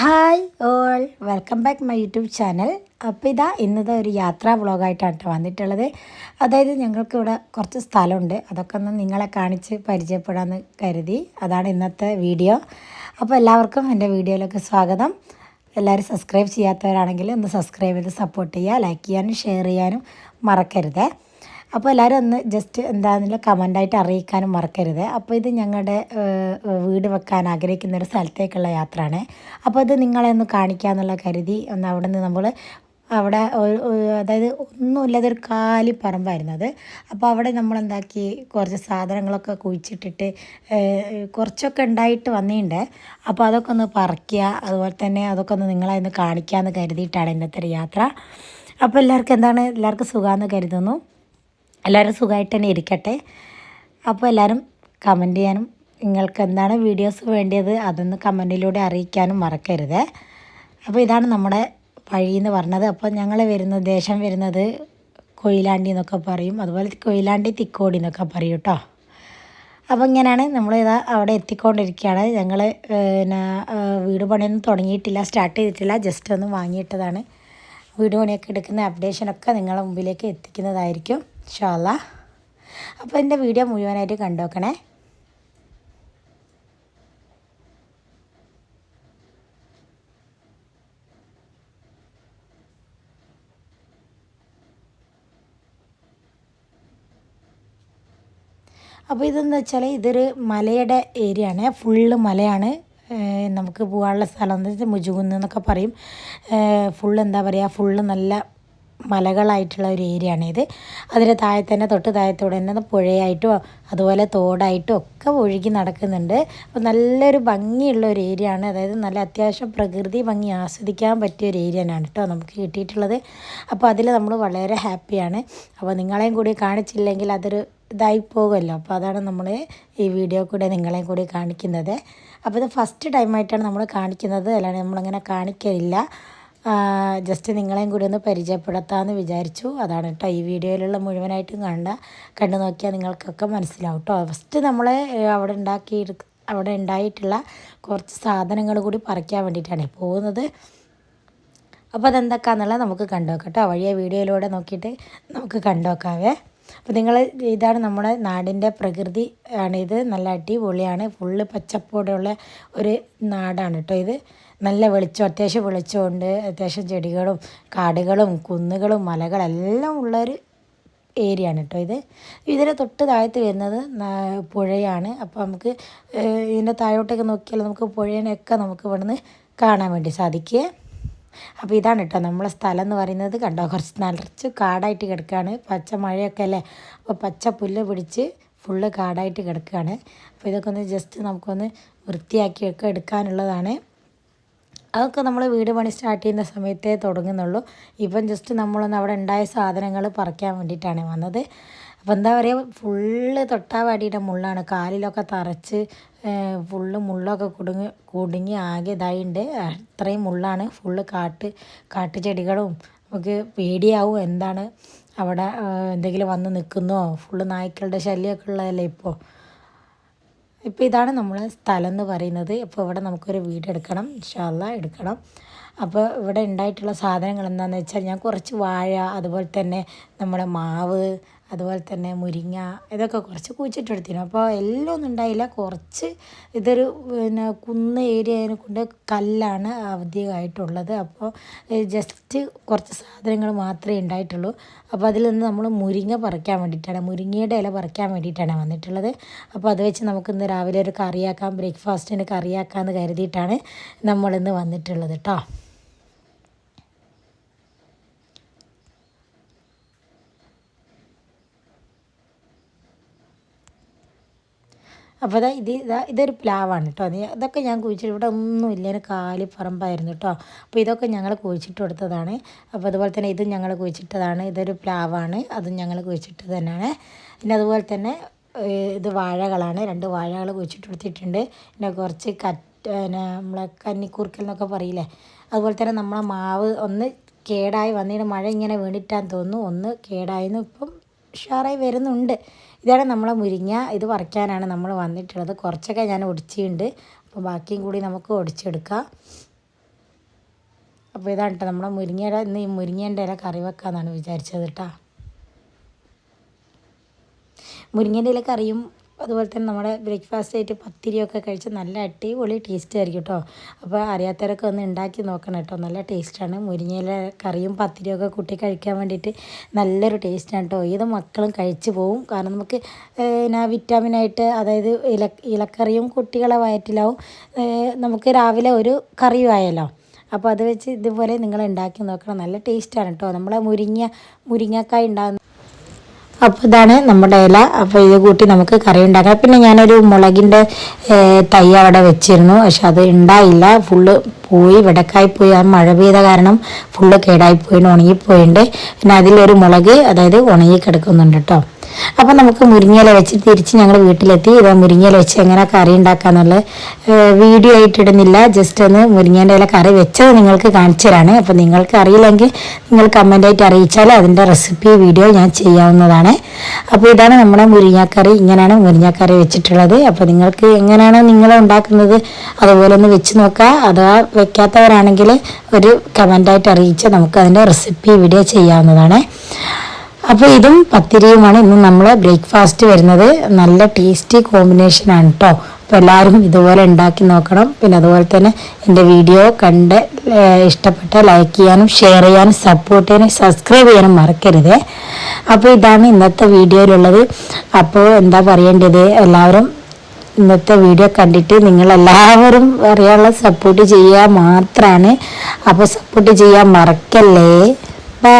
Hi all. Welcome back my YouTube channel. അപ്പോൾ ഇതാ ഇന്നത്തെ ഒരു യാത്രാ വ്ളോഗായിട്ടാണ് വന്നിട്ടുള്ളത്. അതായത് ഞങ്ങൾക്ക് ഇവിടെ കുറച്ച് സ്ഥലമുണ്ട്. അതൊക്കെ ഒന്ന് നിങ്ങളെ കാണിച്ച് പരിചയപ്പെടാമെന്ന് കരുതി. അതാണ് ഇന്നത്തെ വീഡിയോ. അപ്പോൾ എല്ലാവർക്കും എന്റെ വീഡിയോയിലേക്ക് സ്വാഗതം. എല്ലാവരും സബ്സ്ക്രൈബ് ചെയ്യാത്തവരാണെങ്കിൽ ഒന്ന് സബ്സ്ക്രൈബ് ചെയ്ത് സപ്പോർട്ട് ചെയ്യുക ലൈക്ക് ചെയ്യാനും ഷെയർ ചെയ്യാനും മറക്കരുതേ. അപ്പോൾ എല്ലാവരും ഒന്ന് ജസ്റ്റ് എന്താണെന്നുള്ള കമന്റായിട്ട് അറിയിക്കാനും മറക്കരുത്. അപ്പോൾ ഇത് ഞങ്ങളുടെ വീട് വെക്കാൻ ആഗ്രഹിക്കുന്ന ഒരു സ്ഥലത്തേക്കുള്ള യാത്രയാണ്. അപ്പോൾ അത് നിങ്ങളെ ഒന്ന് കാണിക്കാമെന്നുള്ള കരുതി ഒന്ന് അവിടെ നിന്ന് നമ്മൾ അവിടെ അതായത് ഒന്നുമില്ലാതെ ഒരു കാലി പറമ്പായിരുന്നു അത്. അപ്പോൾ അവിടെ നമ്മൾ എന്താക്കി കുറച്ച് സാധനങ്ങളൊക്കെ കുഴിച്ചിട്ടിട്ട് കുറച്ചൊക്കെ ഉണ്ടായിട്ട് വന്നിട്ടുണ്ട് അപ്പോൾ അതൊക്കെ ഒന്ന് പറിക്കുക അതുപോലെ തന്നെ അതൊക്കെ ഒന്ന് നിങ്ങളെ ഒന്ന് കാണിക്കാമെന്ന് കരുതിയിട്ടാണ് ഇന്നത്തെ ഒരു യാത്ര. അപ്പോൾ എല്ലാവർക്കും എന്താണ് എല്ലാവർക്കും സുഖമാണെന്ന് കരുതുന്നു. എല്ലാവരും സുഖമായിട്ട് തന്നെ ഇരിക്കട്ടെ. അപ്പോൾ എല്ലാവരും കമന്റ് ചെയ്യാനും നിങ്ങൾക്ക് എന്താണ് വീഡിയോസ് വേണ്ടിയത് അതൊന്ന് കമന്റിലൂടെ അറിയിക്കാനും മറക്കരുത്. അപ്പോൾ ഇതാണ് നമ്മുടെ വഴി എന്ന് പറഞ്ഞത്. അപ്പോൾ ഞങ്ങൾ വരുന്ന ദേശം വരുന്നത് കൊയിലാണ്ടി എന്നൊക്കെ പറയും. അതുപോലെ കൊയിലാണ്ടി തിക്കോടി എന്നൊക്കെ പറയും കേട്ടോ. അപ്പോൾ ഇങ്ങനെയാണ് നമ്മൾ ഇതാ അവിടെ എത്തിക്കൊണ്ടിരിക്കുകയാണ്. ഞങ്ങൾ പിന്നെ വീട് പണിയൊന്നും തുടങ്ങിയിട്ടില്ല സ്റ്റാർട്ട് ചെയ്തിട്ടില്ല. ജസ്റ്റ് ഒന്ന് വാങ്ങിയിട്ടതാണ്. വീട് പണിയൊക്കെ എടുക്കുന്ന അപ്ഡേഷനൊക്കെ നിങ്ങളുടെ മുമ്പിലേക്ക് എത്തിക്കുന്നതായിരിക്കും. ഷാല അപ്പോൾ എന്റെ വീഡിയോ മുഴുവനായിട്ട് കണ്ടോക്കണേ. അപ്പോൾ ഇതെന്ന് വെച്ചാൽ ഇതൊരു മലയുടെ ഏരിയ ആണ് ഫുള്ള് മലയാണ്. നമുക്ക് പോകാനുള്ള സ്ഥലം എന്ന് വെച്ചാൽ മുജുകുന്ന് എന്നൊക്കെ പറയും. ഫുള്ള് എന്താ പറയുക ഫുള്ള് നല്ല മലകളായിട്ടുള്ള ഒരു ഏരിയ ആണിത് അതിന് താഴെ തന്നെ തൊട്ട് താഴത്തോടെ തന്നെ പുഴയായിട്ടും അതുപോലെ തോടായിട്ടും ഒക്കെ ഒഴുകി നടക്കുന്നുണ്ട്. അപ്പോൾ നല്ലൊരു ഭംഗിയുള്ള ഒരു ഏരിയ ആണ് അതായത് നല്ല അത്യാവശ്യം പ്രകൃതി ഭംഗി ആസ്വദിക്കാൻ പറ്റിയ ഒരു ഏരിയ ആണ് കേട്ടോ നമുക്ക് കിട്ടിയിട്ടുള്ളത്. അപ്പോൾ അതിൽ നമ്മൾ വളരെ ഹാപ്പിയാണ്. അപ്പോൾ നിങ്ങളെയും കൂടി കാണിച്ചില്ലെങ്കിൽ അതൊരു ഇതായി പോകുമല്ലോ. അപ്പോൾ അതാണ് നമ്മൾ ഈ വീഡിയോ കൂടെ നിങ്ങളെയും കൂടി കാണിക്കുന്നത്. അപ്പോൾ ഇത് ഫസ്റ്റ് ടൈമായിട്ടാണ് നമ്മൾ കാണിക്കുന്നത്. അല്ലാണ്ട് നമ്മളങ്ങനെ കാണിക്കലില്ല. ജസ്റ്റ് നിങ്ങളെയും കൂടി ഒന്ന് പരിചയപ്പെടുത്താമെന്ന് വിചാരിച്ചു. അതാണ് കേട്ടോ ഈ വീഡിയോയിലുള്ള മുഴുവനായിട്ടും കണ്ട കണ്ടു നോക്കിയാൽ നിങ്ങൾക്കൊക്കെ മനസ്സിലാവും കേട്ടോ ഫസ്റ്റ് നമ്മൾ അവിടെ ഉണ്ടാക്കി അവിടെ ഉണ്ടായിട്ടുള്ള കുറച്ച് സാധനങ്ങൾ കൂടി പറിക്കാൻ വേണ്ടിയിട്ടാണ് പോകുന്നത്. അപ്പോൾ അതെന്തൊക്കെയാണെന്നുള്ളത് നമുക്ക് കണ്ടുനോക്കാം കേട്ടോ വഴിയെ വീഡിയോയിലൂടെ നോക്കിയിട്ട് നമുക്ക് കണ്ടുനോക്കാവേ അപ്പോൾ നിങ്ങൾ ഇതാണ് നമ്മുടെ നാടിന്റെ പ്രകൃതി ആണിത് നല്ല അടിപൊളിയാണ്. ഫുള്ള് പച്ചപ്പോടെയുള്ള ഒരു നാടാണ് കേട്ടോ ഇത്. നല്ല വെളിച്ചം അത്യാവശ്യം വെളിച്ചമുണ്ട്. അത്യാവശ്യം ചെടികളും കാടുകളും കുന്നുകളും മലകളെല്ലാം ഉള്ളൊരു ഏരിയ ആണ് കേട്ടോ ഇത്. ഇതിന് തൊട്ട് താഴത്ത് വരുന്നത് പുഴയാണ്. അപ്പോൾ നമുക്ക് ഇതിന്റെ താഴോട്ടൊക്കെ നോക്കിയാൽ നമുക്ക് പുഴേനെയൊക്കെ നമുക്ക് ഇവിടുന്ന് കാണാൻ വേണ്ടി സാധിക്കുക. അപ്പോൾ ഇതാണ് കേട്ടോ നമ്മളെ സ്ഥലം എന്ന് പറയുന്നത്. കണ്ടോ കുറച്ച് നിറച്ച് കാടായിട്ട് കിടക്കുകയാണ്. പച്ച മഴയൊക്കെ അല്ലേ? അപ്പോൾ പച്ച പുല്ല് പിടിച്ച് ഫുള്ള് കാടായിട്ട് കിടക്കുകയാണ്. അപ്പോൾ ഇതൊക്കെ ഒന്ന് ജസ്റ്റ് നമുക്കൊന്ന് വൃത്തിയാക്കിയൊക്കെ എടുക്കാനുള്ളതാണ്. അതൊക്കെ നമ്മൾ വീട് പണി സ്റ്റാർട്ട് ചെയ്യുന്ന സമയത്തേ തുടങ്ങുന്നുള്ളൂ. ഇപ്പം ജസ്റ്റ് നമ്മളൊന്ന് അവിടെ ഉണ്ടായ സാധനങ്ങൾ പറിക്കാൻ വേണ്ടിയിട്ടാണ് വന്നത്. അപ്പോൾ എന്താ പറയുക ഫുള്ള് തൊട്ടാവാടിയുടെ മുള്ളാണ്. കാലിലൊക്കെ തറച്ച് ഫുള്ള് മുള്ളൊക്കെ കുടുങ്ങി കുടുങ്ങി ആകെ ഇതായിട്ടുണ്ട് അത്രയും മുള്ളാണ്. ഫുള്ള് കാട്ട് കാട്ടുചെടികളും നമുക്ക് പേടിയാവും. എന്താണ് അവിടെ എന്തെങ്കിലും വന്ന് നിൽക്കുന്നോ? ഫുള്ള് നായ്ക്കളുടെ ശല്യമൊക്കെ ഉള്ളതല്ലേ ഇപ്പോൾ ഇപ്പോൾ ഇതാണ് നമ്മൾ സ്ഥലം എന്ന് പറയുന്നത്. ഇപ്പോൾ ഇവിടെ നമുക്കൊരു വീട് എടുക്കണം. ഇൻഷാല്ല എടുക്കണം. അപ്പോൾ ഇവിടെ ഉണ്ടായിട്ടുള്ള സാധനങ്ങൾ എന്താണെന്ന് വെച്ചാൽ ഞാൻ കുറച്ച് വാഴ അതുപോലെ തന്നെ നമ്മുടെ മാവ് അതുപോലെ തന്നെ മുരിങ്ങ ഇതൊക്കെ കുറച്ച് കുഴിച്ചിട്ടെടുത്തിരുന്നു. അപ്പോൾ എല്ലാം ഒന്നും ഉണ്ടായില്ല. കുറച്ച് ഇതൊരു പിന്നെ കുന്ന് ഏരിയ ആയതിനെ കൊണ്ട് കല്ലാണ് അധികമായിട്ടുള്ളത് അപ്പോൾ ജസ്റ്റ് കുറച്ച് സാധനങ്ങൾ മാത്രമേ ഉണ്ടായിട്ടുള്ളൂ. അപ്പോൾ അതിൽ നിന്ന് നമ്മൾ മുരിങ്ങ പറിക്കാൻ വേണ്ടിയിട്ടാണ് മുരിങ്ങയുടെ ഇല പറിക്കാൻ വേണ്ടിയിട്ടാണ് വന്നിട്ടുള്ളത്. അപ്പോൾ അത് വെച്ച് നമുക്ക് ഇന്ന് രാവിലെ ഒരു കറിയാക്കാം ബ്രേക്ക്ഫാസ്റ്റിന് കറിയാക്കാമെന്ന് കരുതിയിട്ടാണ് നമ്മളിന്ന് വന്നിട്ടുള്ളത് കേട്ടോ അപ്പോൾ ഇത് ഇതാ ഇതൊരു പ്ലാവാണ് കേട്ടോ ഇതൊക്കെ ഞാൻ കുഴിച്ചിട്ട് ഇവിടെ ഒന്നുമില്ല ഒരു കാലി പറമ്പായിരുന്നു കേട്ടോ അപ്പോൾ ഇതൊക്കെ ഞങ്ങൾ കുഴിച്ചിട്ട് കൊടുത്തതാണ്. അപ്പോൾ അതുപോലെ തന്നെ ഇതും ഞങ്ങൾ കുഴിച്ചിട്ടതാണ്. ഇതൊരു പ്ലാവാണ്. അതും ഞങ്ങൾ കുഴിച്ചിട്ട് തന്നെയാണ്. പിന്നെ അതുപോലെ തന്നെ ഇത് വാഴകളാണ്. രണ്ട് വാഴകൾ കുഴിച്ചിട്ട് കൊടുത്തിട്ടുണ്ട്. പിന്നെ കുറച്ച് കറ്റ് പിന്നെ നമ്മളെ കന്നിക്കൂർക്കൽ എന്നൊക്കെ പറയില്ലേ? അതുപോലെ തന്നെ നമ്മളെ മാവ് ഒന്ന് കേടായി വന്നിട്ട് മഴ ഇങ്ങനെ വീണിട്ടാൻ തോന്നുന്നു. ഒന്ന് കേടായിരുന്നു ഇപ്പം ഉഷാറായി വരുന്നുണ്ട്. ഇതാണ് നമ്മളെ മുരിങ്ങ. ഇത് പറിക്കാനാണ് നമ്മൾ വന്നിട്ടുള്ളത്. കുറച്ചൊക്കെ ഞാൻ ഒടിച്ചിട്ടുണ്ട്. അപ്പോൾ ബാക്കിയും കൂടി നമുക്ക് ഒടിച്ചെടുക്കാം. അപ്പോൾ ഇതാണ് കേട്ടോ നമ്മളെ മുരിങ്ങയുടെ ഇന്ന് ഈ മുരിങ്ങേന്റെ ഇല കറി വെക്കാമെന്നാണ് വിചാരിച്ചത് കേട്ടോ മുരിങ്ങേന്റെ ഇല കറിയും അതുപോലെ തന്നെ നമ്മുടെ ബ്രേക്ക്ഫാസ്റ്റ് ആയിട്ട് പത്തിരിയൊക്കെ കഴിച്ച് നല്ല അടിപൊളി ടേസ്റ്റ് ആയിരിക്കും കേട്ടോ അപ്പോൾ അറിയാത്തവരൊക്കെ ഒന്ന് ഉണ്ടാക്കി നോക്കണം കേട്ടോ നല്ല ടേസ്റ്റാണ് മുരിങ്ങയില കറിയും പത്തിരിയൊക്കെ കൂട്ടി കഴിക്കാൻ വേണ്ടിയിട്ട് നല്ലൊരു ടേസ്റ്റാണ് കേട്ടോ ഏത് മക്കളും കഴിച്ചു പോവും. കാരണം നമുക്ക് പിന്നെ വിറ്റാമിനായിട്ട് അതായത് ഇല ഇലക്കറിയും കുട്ടികളെ വയറ്റിലാവും. നമുക്ക് രാവിലെ ഒരു കറിയും ആയല്ലോ. അപ്പോൾ അത് വെച്ച് ഇതുപോലെ നിങ്ങൾ ഉണ്ടാക്കി നോക്കണം. നല്ല ടേസ്റ്റാണ് കേട്ടോ നമ്മളെ മുരിങ്ങ മുരിങ്ങക്കായ ഉണ്ടാകുന്ന അപ്പോൾ ഇതാണ് നമ്മുടെ ഇല. അപ്പോൾ ഇത് കൂട്ടി നമുക്ക് കറി ഉണ്ടാക്കാം. പിന്നെ ഞാനൊരു മുളകിന്റെ തൈ അവിടെ വെച്ചിരുന്നു. പക്ഷെ അത് ഉണ്ടായില്ല. ഫുള്ള് പോയി വെടക്കായി പോയി. ആ മഴ പെയ്ത കാരണം ഫുള്ള് കേടായി പോയി ഉണങ്ങിപ്പോയിട്ടുണ്ട് പിന്നെ അതിലൊരു മുളക് അതായത് ഉണങ്ങി കിടക്കുന്നുണ്ട് കേട്ടോ അപ്പോൾ നമുക്ക് മുരിങ്ങയില വെച്ച് തിരിച്ച് ഞങ്ങൾ വീട്ടിലെത്തി. ഇതാ മുരിങ്ങയില വെച്ച് എങ്ങനെ കറി ഉണ്ടാക്കാന്നുള്ള വീഡിയോ ആയിട്ട് ഇടുന്നില്ല. ജസ്റ്റ് ഒന്ന് മുരിങ്ങേന്റെ ഇല കറി വെച്ചത് നിങ്ങൾക്ക് കാണിച്ചു തരാണ്. അപ്പോൾ നിങ്ങൾക്ക് അറിയില്ലെങ്കിൽ നിങ്ങൾ കമന്റായിട്ട് അറിയിച്ചാൽ അതിന്റെ റെസിപ്പി വീഡിയോ ഞാൻ ചെയ്യാവുന്നതാണ്. അപ്പോൾ ഇതാണ് നമ്മുടെ മുരിങ്ങാക്കറി. ഇങ്ങനെയാണ് മുരിങ്ങാക്കറി വെച്ചിട്ടുള്ളത്. അപ്പോൾ നിങ്ങൾക്ക് എങ്ങനെയാണ് നിങ്ങൾ ഉണ്ടാക്കുന്നത് അതുപോലെ ഒന്ന് വെച്ച് നോക്കുക അഥവാ വെക്കാത്തവരാണെങ്കിൽ ഒരു കമന്റായിട്ട് അറിയിച്ചാൽ നമുക്ക് അതിന്റെ റെസിപ്പി വീഡിയോ ചെയ്യാവുന്നതാണ്. അപ്പോൾ ഇതും പത്തിരിയുമാണ് ഇന്ന് നമ്മൾ ബ്രേക്ക്ഫാസ്റ്റ് വരുന്നത്. നല്ല ടേസ്റ്റി കോമ്പിനേഷൻ ആണ് കേട്ടോ അപ്പോൾ എല്ലാവരും ഇതുപോലെ ഉണ്ടാക്കി നോക്കണം. പിന്നെ അതുപോലെ തന്നെ എന്റെ വീഡിയോ കണ്ട് ഇഷ്ടപ്പെട്ട ലൈക്ക് ചെയ്യാനും ഷെയർ ചെയ്യാനും സപ്പോർട്ട് ചെയ്യാനും സബ്സ്ക്രൈബ് ചെയ്യാനും മറക്കരുത്. അപ്പോൾ ഇതാണ് ഇന്നത്തെ വീഡിയോയിലുള്ളത്. അപ്പോൾ എന്താ പറയേണ്ടത്? എല്ലാവരും ഇന്നത്തെ വീഡിയോ കണ്ടിട്ട് നിങ്ങൾ എല്ലാവരും അറിയാനുള്ള സപ്പോർട്ട് ചെയ്യുക മാത്രമാണ് അപ്പോൾ സപ്പോർട്ട് ചെയ്യാൻ മറക്കല്ലേ. ബൈ